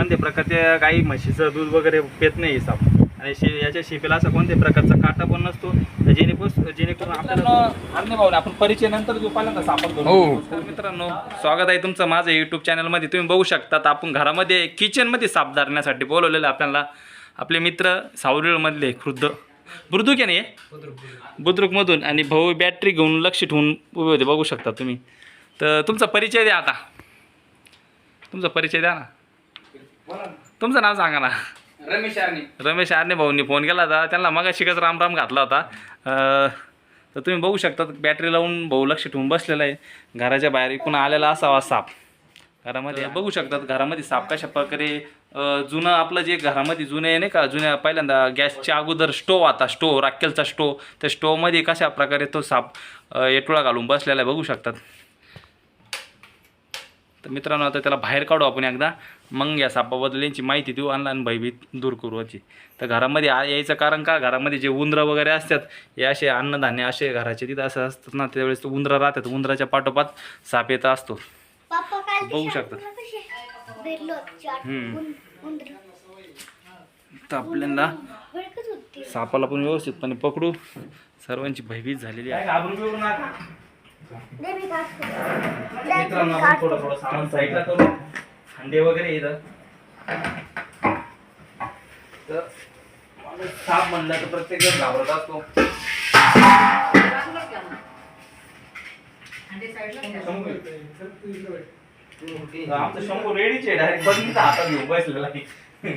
कोणत्या प्रकारच्या गाई म्हशीचं दूध वगैरे पेत नाही साप. आणि शे याच्या शिपेला असा कोणत्याही प्रकारचा काटा पण नसतो. जेणेकरून जेणेकरून आपल्याला आपण परिचय नंतर जो सापड हो. तर मित्रांनो. स्वागत आहे तुमचं माझं यूट्यूब चॅनलमध्ये तुम्ही बघू शकतात आपण घरामध्ये किचनमध्ये साप धरण्यासाठी बोलवलेलं आपल्याला. आपले मित्र सावरीळमधले खुद्द बुद्रुक आहे ना हे? बुद्रुकमधून. आणि भाऊ बॅटरी घेऊन लक्ष ठेवून उभे होते बघू शकता तुम्ही. तर तुमचा परिचय द्या आता. तुमचा परिचय द्या ना. तुमचं नाव सांगा ना. रमेश आर्नी रमेश आर्ने भाऊंनी फोन केला होता. त्यांना मग शिकत रामराम घातला होता. अं, तर तुम्ही बघू शकता बॅटरी लावून भाऊ लक्ष ठेवून बसलेला आहे. घराच्या बाहेर इकडून आलेला असावा साप. घरामध्ये बघू शकतात घरामध्ये साप कशा प्रकारे अं, जुनं आपलं जे घरामध्ये जुने आहे नाही का? जुन्या पहिल्यांदा गॅसच्या अगोदर स्टोव आता स्टोव राखेलचा स्टोव. त्या स्टोवमध्ये कशा प्रकारे तो साप अं, एटुळा घालून बसलेला आहे बघू शकतात. तर मित्रांनो आता त्याला बाहेर काढू आपण एकदा. मग या सापाबद्दल यांची माहिती देऊ आणि आणि भयभीत दूर करू याची तर घरामध्ये आ यायचं कारण का? घरामध्ये जे उंदरं वगैरे असतात हे असे अन्नधान्य असे घराचे तिथं असं असतात ना त्यावेळेस उंदरं राहतात. उंदराच्या पाठोपाठ साप येत असतो. बघू शकतात. तर आपल्याला सापाला पण व्यवस्थितपणे पकडू. सर्वांची भयभीत झालेली आहे. अंडे वगैरे येतात. तर साप म्हणला तर प्रत्येक जण घाबरत असतो. आमचं शंभू रेडीच आहे डायरेक्ट बघितलं तर हातात घेऊन बसलेला आहे.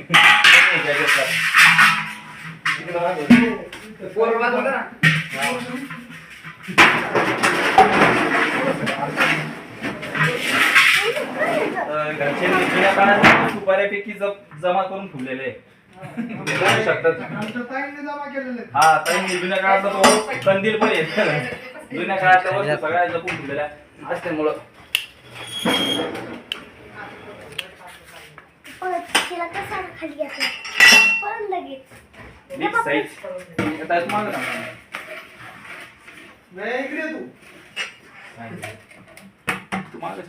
तर घरच्यांनी जुन्या काळात वस्तू बऱ्यापैकी जमा करून ठेवलेले आहे. हा जुन्या काळातला तो कंदील पण येत जुन्या काळातल्या वस्तू सगळ्या जपून ठेवलेल्या असल्यामुळं बिग साईज मागं. तू. मागं.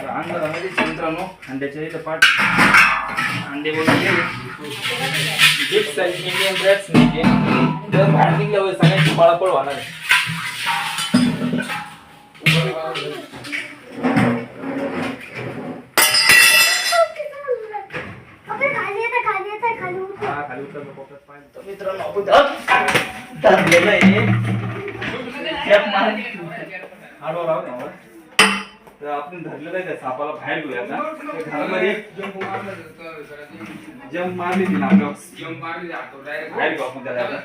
तर अंधारामध्ये मित्रांनो अंड्याच्या इथं पाठ. अंडे बिग साईज इंडियन ब्रॅड्स नाही तर बाहेर निघल्यावर सगळ्यांची पळापळ होणार मित्रांनो आपण धर- धरलेलं आहे. आडवा आपण धरलेलं आहे त्या सापाला बाहेर घेऊया आता. घरामध्ये जम मारली. बाहेर घेऊ आपण त्याला आता.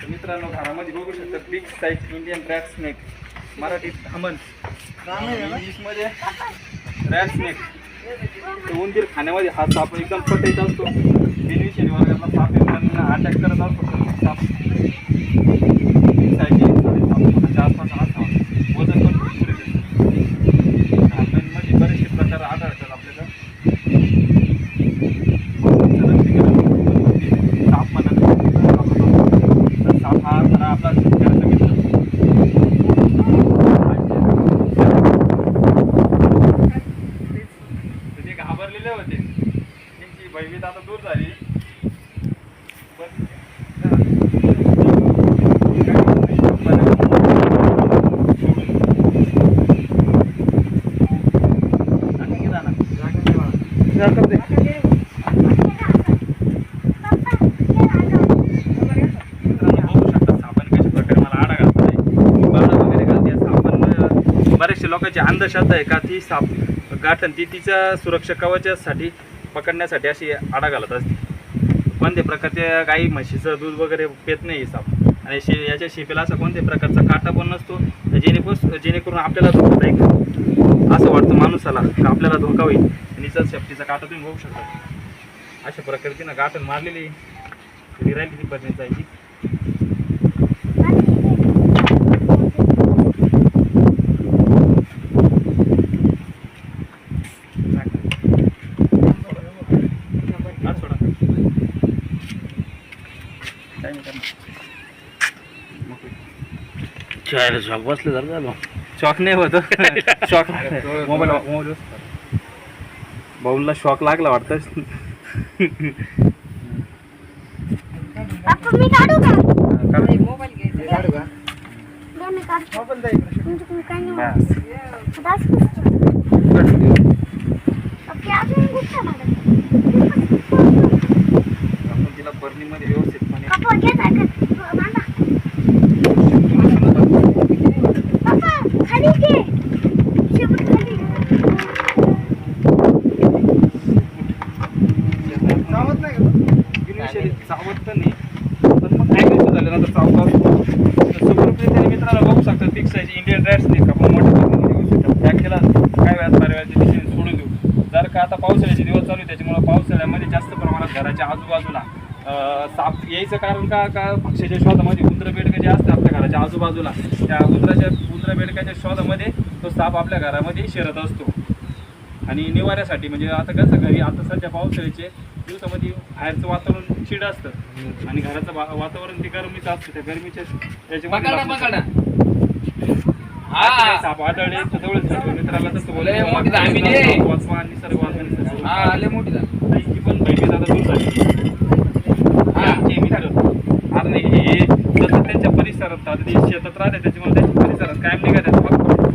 तर मित्रांनो घरामध्ये बघू शकता big size Indian rat snake मराठीत धामण. इंग्लिशमध्ये रॅट स्नेक ते उंदीर खाण्यामध्ये हा साप एकदम पटायचा असतो. बेनिफिशियरी वर्गातला साप अटॅक करत असतो. साप आसपास बरेचसे लोकांची अंधश्रद्धा आहे का ती साप गाठण ती तिच्या सुरक्षा कवचासाठी पकडण्यासाठी अशी आडा घालत असते. कोणत्या प्रकारच्या गाई म्हशीचं दूध वगैरे पेत नाही साप. आणि शे याच्या शेपेला असा कोणत्या प्रकारचा काटा पण नसतो जेणेकरून जेणेकरून आपल्याला धोकादायक असं वाटतं माणसाला आपल्याला धोका होईल? आणि सेफ्टीचा काटा तुम्ही बघू शकता. अशा प्रकारे तिनं गाठण मारलेली घरी राहिली ती पत्नी जायची. चायला झोप बसले जर झालो. शॉक नाही होत. शॉक मोबाईल मोबाईल भाऊला शॉक लागला वाटतं. पप्पा मी काढू विषय चावत तर नाही. पण मग काय करायचं झालं? नंतर चावला सुखरूपरित्या मित्राला बघू शकतात. फिक्स आहे. इंडियन राईट्स नाही का? आपण मोठ्या प्रमाणामध्ये त्या केला काय वेळात पारव्याच्या दिशेने सोडून देऊ. जर का आता पावसाळ्याचे दिवस चालू आहे त्याच्यामुळे पावसाळ्यामध्ये जास्त प्रमाणात घराच्या आजूबाजूला साप यायचं कारण का का पक्ष्याच्या शोधामध्ये उंदरबेडक जे असतं आपल्या घराच्या आजूबाजूला? त्या उंदराच्या उंद्रबेडकाच्या शोधामध्ये तो साप आपल्या घरामध्ये शिरत असतो. आणि निवाऱ्यासाठी म्हणजे आता कसं घरी आता सध्या पावसाळ्याचे दिवसामध्ये बाहेरचं वातावरण चिड असतं आणि घराचं वा- वातावरण ते गरमीचं असतं त्या गरमीच्या त्याच्यामध्ये पकडा बातमी- पकडा आता काही हा साप आढळले तर जवळच. मित्राला तसं लय मोठी बोलायचं. धामी दे. वाचवा, निसर्ग वाचवा, हा आले मोठी झाली. पण आता दूर झाली. हा. आमचे मित्र आता नाही हे त्यांच्या परिसरात आता ते शेतात राहते त्याच्यामुळे त्यांच्या परिसरात कायम निघाले